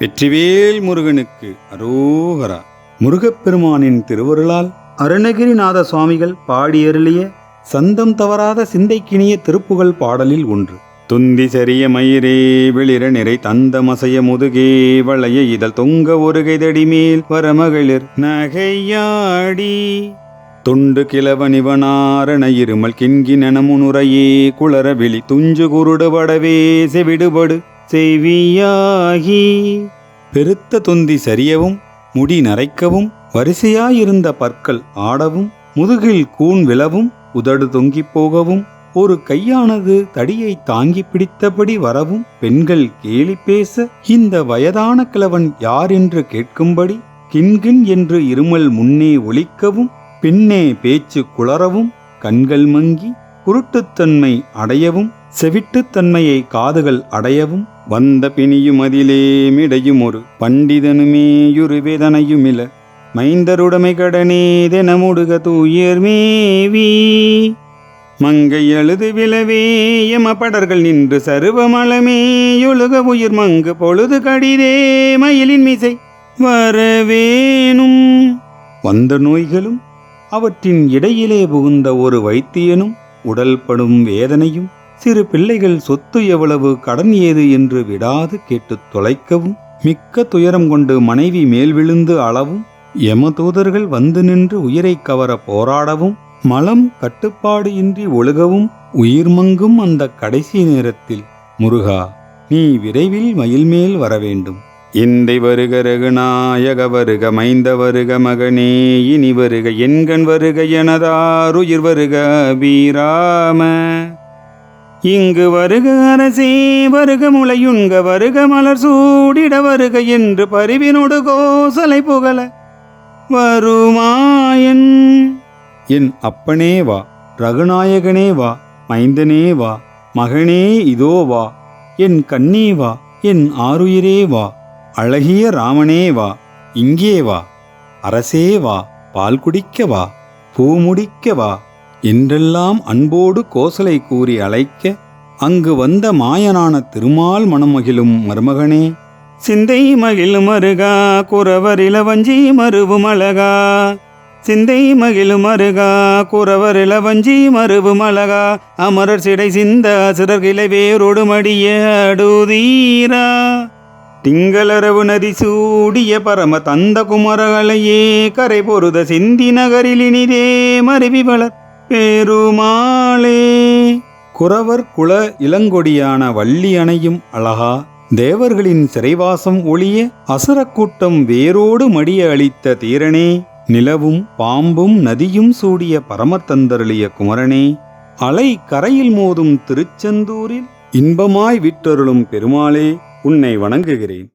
வெற்றிவேல் முருகனுக்கு அரோகரா. முருகப்பெருமானின் திருவருளால் அருணகிரிநாத சுவாமிகள் பாடியருளிய சந்தம் தவறாத சிந்தைக்கினிய திருப்புகழ் பாடலில் ஒன்று. துந்தி சரிய மயிரே வெளிர நிறை தந்த மசைய முதுகே வளைய இதழ் தொங்க ஒரு கைதடிமேல் வரமகளிர் நகையாடி. தொண்டு கிழவனிவனாரண இருமல் கிண்கிணன முனுரையே குளர வெளி துஞ்சு குருடுபடவே செவிடுபடு. செய்வியாகி. பெருத்த தொந்தி சரியவும் முடி நரைக்கவும் வரிசையாயிருந்த பற்கள் ஆடவும் முதுகில் கூன் விழவும் உதடு தொங்கிப் போகவும் ஒரு கையானது தடியை தாங்கி பிடித்தபடி வரவும் பெண்கள் கேலி பேச இந்த வயதான கிழவன் யார் என்று கேட்கும்படி கிண்கிண் என்று இருமல் முன்னே ஒலிக்கவும் பின்னே பேச்சு குளறவும் கண்கள் மங்கி குருட்டுத்தன்மை அடையவும் செவிட்டுத்தன்மையை காதுகள் அடையவும் வந்த பிணியும் அதிலே மிடையும் ஒரு பண்டிதனுமேயுரு வேதனையுமில மைந்தருடைமை கடனே தினமுடுக தூயர் மேவி. மங்கை அழுது விழவே எமப்படர்கள் நின்று சருவமலமே ஒழுக உயிர் மங்கு பொழுது கடிதே மயிலின் மிசை வரவேணும். வந்த நோய்களும் அவற்றின் இடையிலே புகுந்த ஒரு வைத்தியனும் உடல்படும் வேதனையும் சிறு பிள்ளைகள் சொத்து எவ்வளவு கடன் ஏது என்று விடாது கேட்டுத் தொலைக்கவும் மிக்க துயரம் கொண்டு மனைவி மேல் விழுந்து அளவும் யமதூதர்கள் வந்து நின்று உயிரை கவர போராடவும் மலம் கட்டுப்பாடு இன்றி ஒழுகவும் உயிர் மங்கும் அந்த கடைசி நேரத்தில் முருகா நீ விரைவில் மயில்மேல் வர வேண்டும் எந்தை வருக ரகுநாயக வருக மைந்த வருக மகனே இனி வருக எண்கண் வருக எனதாருயிர் வருக வீராம. இங்கு வருக அரசே வருக முளையுண்க வருக மலர் சூடிட வருக என்று பரிவினோடு கோசலை புகழ. வருமாயன். என் அப்பனே வா ரகுநாயகனே வா மைந்தனே வா மகனே இதோ வா. என் கண்ணே வா என் ஆருயிரே வா அழகிய ராமனே வா இங்கே வா. அரசே வா பால் குடிக்க வா பூமுடிக்க வா என்றெல்லாம் அன்போடு கோசலை கூறி அழைக்க அங்கு வந்த மாயனான திருமால் மணமகிழும் மருமகனே சிந்தை மகிழும் மருகா குறவர் இளவஞ்சி மருவும் அழகா. சிந்தை மகிழும் அருகா குறவர் இளவஞ்சி மருவும் அழகா. அமரர் சிடை சிந்த அசுரர் கிளை மடிய அடுதீரா. திங்களரவு நதி சூடிய பரம தந்த குமரகளையே கரை பொருத சிந்தி நகரில் இனிதே மருவி வளர் பெருமாளே. குறவர் குல இளங்கொடியான வள்ளி அணையும் அழகா தேவர்களின் சிறைவாசம் ஒளிய அசுரக்கூட்டம் வேரோடு மடிய அளித்த தீரனே நிலவும் பாம்பும் நதியும் சூடிய பரமத்தந்தருளிய குமரனே அலை கரையில் மோதும் திருச்செந்தூரில் இன்பமாய் விற்றருளும் பெருமாளே உன்னை வணங்குகிறேன்.